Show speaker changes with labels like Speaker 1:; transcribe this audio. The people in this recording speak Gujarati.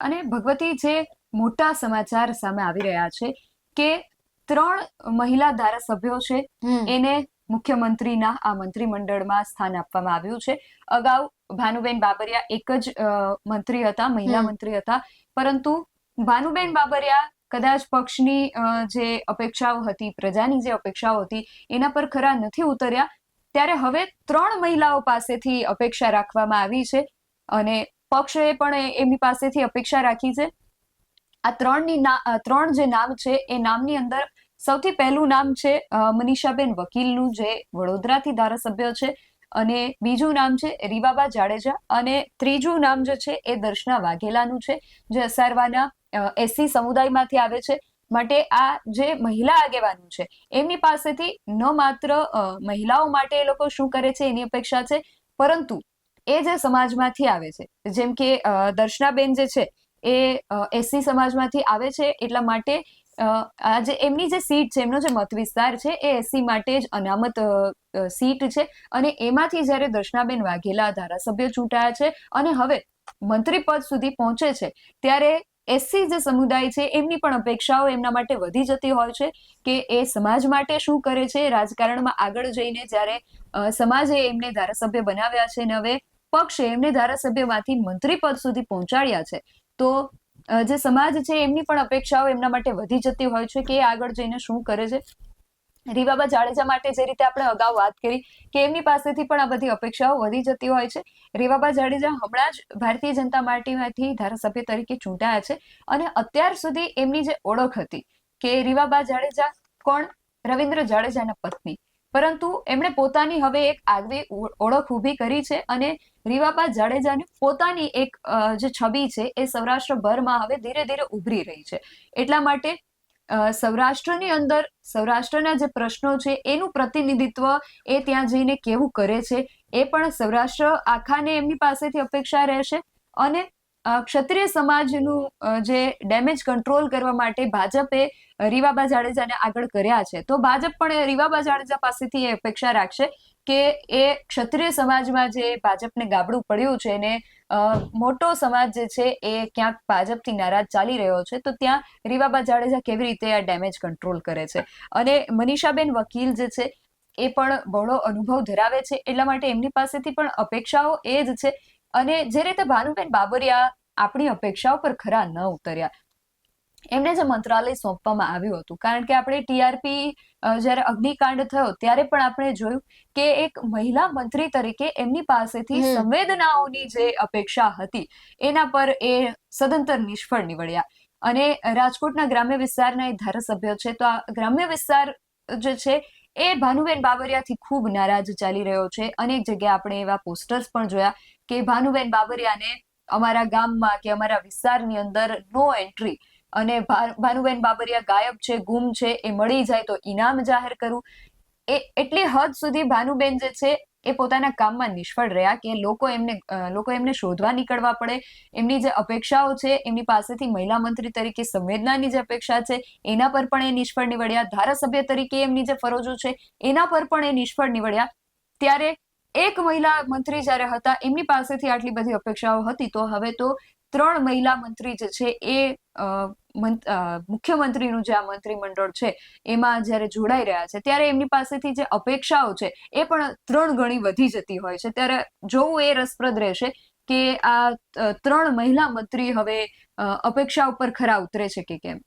Speaker 1: અને ભગવતી જે મોટા સમાચાર સામે આવી રહ્યા છે કે ત્રણ મહિલા ધારાસભ્યો છે એને મુખ્યમંત્રીના આ મંત્રીમંડળમાં સ્થાન આપવામાં આવ્યું છે. અગાઉ ભાનુબેન બાબરિયા એક જ મંત્રી હતા મહિલા મંત્રી હતા. પરંતુ ભાનુબેન બાબરિયા કદાચ પક્ષની જે અપેક્ષાઓ હતી પ્રજાની જે અપેક્ષાઓ હતી એના પર ખરા નથી ઉતર્યા. ત્યારે હવે ત્રણ મહિલાઓ પાસેથી અપેક્ષા રાખવામાં આવી છે અને પક્ષે પણ એમની પાસેથી અપેક્ષા રાખી છે. આ ત્રણની ત્રણ જે નામ છે, એ નામની અંદર સૌથી પહેલું નામ છે મનીષાબેન વકીલનું જે વડોદરાથી ધારાસભ્ય છે અને બીજું નામ છે રીવાબા જાડેજા અને ત્રીજું નામ જે છે, એ દર્શના વાઘેલાનું છે, જે અસારવાના એસસી સમુદાયમાંથી આવે છે. માટે આ જે મહિલા આગેવાનું છે, એમની પાસેથી ન માત્ર મહિલાઓ માટે એ લોકો શું કરે છે એની અપેક્ષા છે, પરંતુ એ જે સમાજમાંથી આવે છે. જેમ કે દર્શનાબેન જે છે, એ એસસી સમાજમાંથી આવે છે એટલા માટે આજે એમની જે સીટ છે, એમનો જે મત વિસ્તાર છે, એ એસસી માટે જ અનામત સીટ છે અને એમાંથી જ્યારે દર્શનાબેન વાઘેલા ધારાસભ્ય ચૂંટાયા છે અને હવે મંત્રી પદ સુધી પહોંચે છે, ત્યારે એસસી જે સમુદાય છે, એમની પણ અપેક્ષાઓ એમના માટે વધી જતી હોય છે કે એ સમાજ માટે શું કરે છે. રાજકારણમાં આગળ જઈને જ્યારે સમાજે એમને ધારાસભ્ય બનાવ્યા છે ને હવે પક્ષે એમને ધારાસભ્યમાંથી મંત્રી પદ સુધી પહોંચાડ્યા છે. તો જે સમાજ છે એમની પણ અપેક્ષાઓ એમના માટે વધી જતી હોય છે કે એ આગળ જઈને શું કરે છે. રીવાબા જાડેજા માટે જે રીતે આપણે અગાઉ વાત કરી કે એમની પાસેથી પણ આ બધી અપેક્ષાઓ વધી જતી હોય છે. રીવાબા જાડેજા હમણાં જ ભારતીય જનતા પાર્ટીમાંથી ધારાસભ્ય તરીકે ચૂંટાયા છે અને અત્યાર સુધી એમની જે ઓળખ હતી કે રીવાબા જાડેજા કોણ? રવિન્દ્ર જાડેજાના પત્ની. પરંતુ એમણે પોતાની હવે એક આગવી ઓળખ ઊભી કરી છે અને રીવાબા જાડેજાની પોતાની એક જે છબી છે એ સૌરાષ્ટ્રભરમાં હવે ધીરે ધીરે ઉભરી રહી છે. એટલા માટે સૌરાષ્ટ્રની અંદર, સૌરાષ્ટ્રના જે પ્રશ્નો છે એનું પ્રતિનિધિત્વ એ ત્યાં જઈને કેવું કરે છે એ પણ સૌરાષ્ટ્ર આખાને એમની પાસેથી અપેક્ષા રહેશે અને ક્ષત્રિય સમાજનું જે ડેમેજ કંટ્રોલ કરવા માટે ભાજપે રીવાબા જાડેજાને આગળ કર્યા છે. તો ભાજપ પણ રીવાબા જાડેજા પાસેથી એ અપેક્ષા રાખશે કે એ ક્ષત્રિય સમાજમાં જે ભાજપને ગાબડું પડ્યું છે એને મોટો સમાજ જે છે એ ક્યાંક ભાજપથી નારાજ ચાલી રહ્યો છે, તો ત્યાં રીવાબા જાડેજા કેવી રીતે આ ડેમેજ કંટ્રોલ કરે છે? અને મનીષાબેન વકીલ જે છે એ પણ બહોળો અનુભવ ધરાવે છે, એટલા માટે એમની પાસેથી પણ અપેક્ષાઓ એ જ છે અને જે રીતે ભાનુબેન બાબરિયા આપણી અપેક્ષાઓ પર ખરા ન ઉતર્યા. એમને જે મંત્રાલય સોંપવામાં આવ્યું હતું. કારણ કે આપણે ટીઆરપી જ્યારે અગ્નિકાંડ થયો ત્યારે પણ આપણે જોયું કે એક મહિલા મંત્રી તરીકે એમની પાસેથી સંવેદનાઓની જે અપેક્ષા હતી એના પર એ સદંતર નિષ્ફળ નીવડ્યા. અને રાજકોટના ગ્રામ્ય વિસ્તારના એ ધારાસભ્ય છે તો આ ગ્રામ્ય વિસ્તાર જે છે એ ભાનુબેન બાબરિયાથી ખૂબ નારાજ ચાલી રહ્યો છે. અનેક જગ્યાએ આપણે એવા પોસ્ટર્સ પણ જોયા કે ભાનુબેન બાબરિયાને અમારા ગામમાં કે અમારા વિસ્તારની અંદર નો એન્ટ્રી અને ભાનુબેન બાબરિયા ગાયબ છે, ગુમ છે, એ મળી જાય તો ઇનામ જાહેર કરવું એ, એટલી હદ સુધી ભાનુબેન જે છે એ પોતાના કામમાં નિષ્ફળ રહ્યા કે લોકો એમને લોકો એમને શોધવા નીકળવા પડે. એમની જે અપેક્ષાઓ છે, એમની પાસેથી મહિલા મંત્રી તરીકે સંવેદનાની જે અપેક્ષા છે, એના પર પણ એ નિષ્ફળ નીવડ્યા. ધારાસભ્ય તરીકે એમની જે ફરજો છે, એના પર પણ એ નિષ્ફળ નીવડ્યા. ત્યારે એક મહિલા મંત્રી જ્યારે હતા, એમની પાસેથી આટલી બધી અપેક્ષાઓ હતી. તો હવે તો ત્રણ મહિલા મંત્રી જે છે, એ મુખ્યમંત્રીનું જે આ મંત્રીમંડળ છે, એમાં જ્યારે જોડાઈ રહ્યા છે, ત્યારે એમની પાસેથી જે અપેક્ષાઓ છે, એ પણ ત્રણ ગણી વધી જતી હોય છે. ત્યારે જોવું એ રસપ્રદ રહેશે કે આ ત્રણ મહિલા મંત્રી હવે અપેક્ષા ઉપર ખરા ઉતરે છે કે કેમ?